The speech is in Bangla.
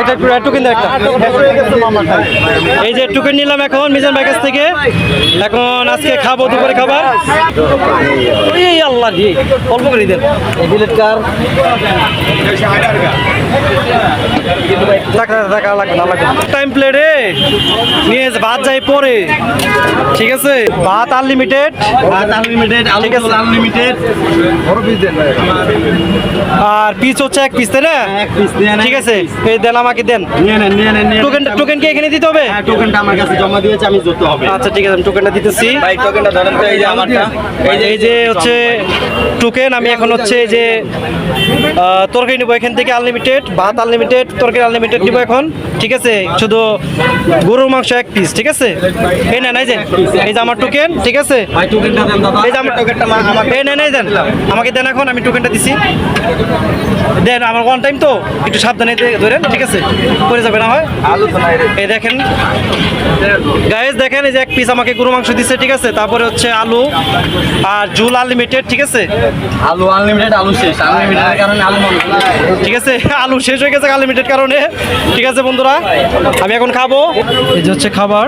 এটা টোকেন একটা এই যে টোকেন নিলাম এখন মিজান ভাই কাছ থেকে। এখন আজকে খাব দুপুরে খাবার। এই আল্লাহ দিয়ে অল্প করে দেন। বিলেট কার টাকা টাকা লাগবে না লাগবে। টাইম প্লেটে ভাত যাই পরে। ঠিক আছে? ভাত আনলিমিটেড ভাত আনলিমিটেড আলু আছে। আনলিমিটেড আর পিস হচ্ছে এক পিস তাই না? এক পিস ঠিক আছে। এই দেন আমাকে দেন। নিয়ে নেন নিয়ে নেন টোকেন টোকেন কি এখানে দিতে হবে? হ্যাঁ টোকেনটা আমার কাছে জমা দিয়েছে আমি যত হবে। আচ্ছা ঠিক আছে আমি টোকেনটা দিতেছি। ভাই টোকেনটা ধরেন তো এই যে আমারটা। এই যে এই যে হচ্ছে টোকেন আমি এখন হচ্ছে এই যে তরকারি নেব এখান থেকে আনলিমিটেড ভাত আনলিমিটেড তরকারি আনলিমিটেড নিবো এখন। ঠিক আছে? শুধু গরুর মাংস এক পিস ঠিক আছে? এই নেন এই যে এই যে আমার টোকেন ঠিক আছে? এই যে আমার টোকেনটা এই নেন এই দেন আমাকে দেন এখন আমি টোকেনটা দিছি। দেন আমার ওয়ান টাইম তো। একটু সাবধানে ধরেন ঠিক আছে? করে যাবে না হয়। এই দেখেন। গাইস দেখেন এই যে এক পিস আমাকে গরু মাংস দিচ্ছে ঠিক আছে? তারপরে হচ্ছে আলু আর জুল আনলিমিটেড ঠিক আছে? আলু আনলিমিটেড আলু শেষ। আনলিমিটেড কারণে আলু ঠিক আছে? আলু শেষ হয়ে গেছে আনলিমিটেড কারণে। ঠিক আছে বন্ধুরা? আমি এখন খাব। এই যে হচ্ছে খাবার।